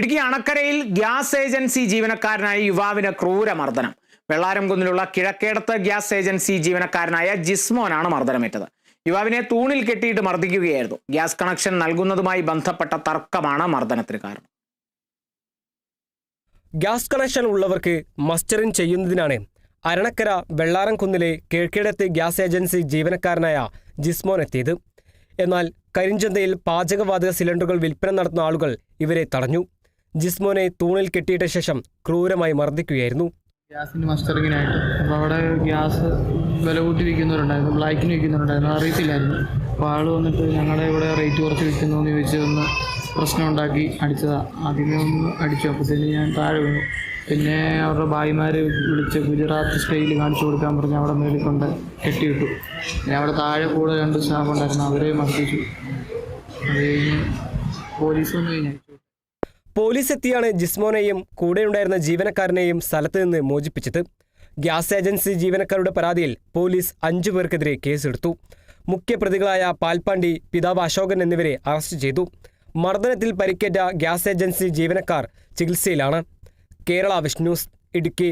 Idukki അണക്കരയിൽ gas agency ജീവനക്കാരനായ യുവാവിന് ക്രൂരമർദ്ദനം. വെള്ളാരംകുന്നിലുള്ള കിഴക്കേടത്ത് gas agency ജീവനക്കാരനായ ജിസ്മോനാണ് മർദ്ദനമേറ്റത്. യുവാവിനെ തൂണിൽ കെട്ടിയിട്ട് മർദ്ദിക്കുകയായിരുന്നു. ഗ്യാസ് കണക്ഷൻ നൽകുന്നതുമായി ബന്ധപ്പെട്ട തർക്കമാണ് മർദ്ദനത്തിന് കാരണം. ഗ്യാസ് കണക്ഷൻ ഉള്ളവർക്ക് മസ്റ്ററിംഗ് ചെയ്യുന്നതിനാണ് അരണക്കര വെള്ളാരംകുന്നിലെ കിഴക്കേടത്തെ ഗ്യാസ് ഏജൻസി ജീവനക്കാരനായ ജിസ്മോൻ എത്തിയത്. എന്നാൽ കരിഞ്ചന്തയിൽ പാചകവാതക സിലിണ്ടറുകൾ വിൽപ്പന നടത്തുന്ന ആളുകൾ ഇവരെ തടഞ്ഞു. ജിസ്മോനെ തൂണിൽ കെട്ടിയിട്ട ശേഷം ക്രൂരമായി മർദ്ദിക്കുകയായിരുന്നു. ഗ്യാസിന് മസ്റ്ററിങ്ങിനായിട്ട് അപ്പോൾ അവിടെ ഗ്യാസ് വില കൂട്ടി വിൽക്കുന്നവരുണ്ടായിരുന്നു ബ്ലാക്കിന് വിൽക്കുന്നവരുണ്ടായിരുന്നു. അറിയത്തില്ലായിരുന്നു. അപ്പോൾ ആൾ വന്നിട്ട് ഞങ്ങളെ ഇവിടെ റേറ്റ് കുറച്ച് വിൽക്കുന്നു എന്ന് ചോദിച്ച് ഒന്ന് പ്രശ്നം ഉണ്ടാക്കി അടിച്ചതാണ് ആദ്യമേ ഒന്ന് അടിച്ചു. അപ്പോഴത്തേന് ഞാൻ താഴെ വീണു. പിന്നെ അവരുടെ ഭായിമാർ വിളിച്ച് ഗുജറാത്ത് സ്റ്റൈൽ കാണിച്ചു കൊടുക്കാൻ പറഞ്ഞ് അവിടെ മേളിൽ കൊണ്ട് കെട്ടിയിട്ടു. പിന്നെ അവിടെ താഴെ കൂടെ രണ്ട് സ്റ്റാഫ് ഉണ്ടായിരുന്നു അവരെ മർദ്ദിച്ചു. അത് കഴിഞ്ഞ് പോലീസ് വന്നു കഴിഞ്ഞാൽ പോലീസ് എത്തിയാണ് ജിസ്മോനെയും കൂടെയുണ്ടായിരുന്ന ജീവനക്കാരനെയും സ്ഥലത്ത് നിന്ന് മോചിപ്പിച്ചത്. ഗ്യാസ് ഏജൻസി ജീവനക്കാരുടെ പരാതിയിൽ പോലീസ് അഞ്ചു പേർക്കെതിരെ കേസെടുത്തു. മുഖ്യപ്രതികളായ പാൽപ്പാണ്ടി പിതാവ് അശോകൻ എന്നിവരെ അറസ്റ്റ് ചെയ്തു. മർദ്ദനത്തിൽ പരിക്കേറ്റ ഗ്യാസ് ഏജൻസി ജീവനക്കാർ ചികിത്സയിലാണ്. കേരള വിഷ്ണൂസ് ഇടുക്കി.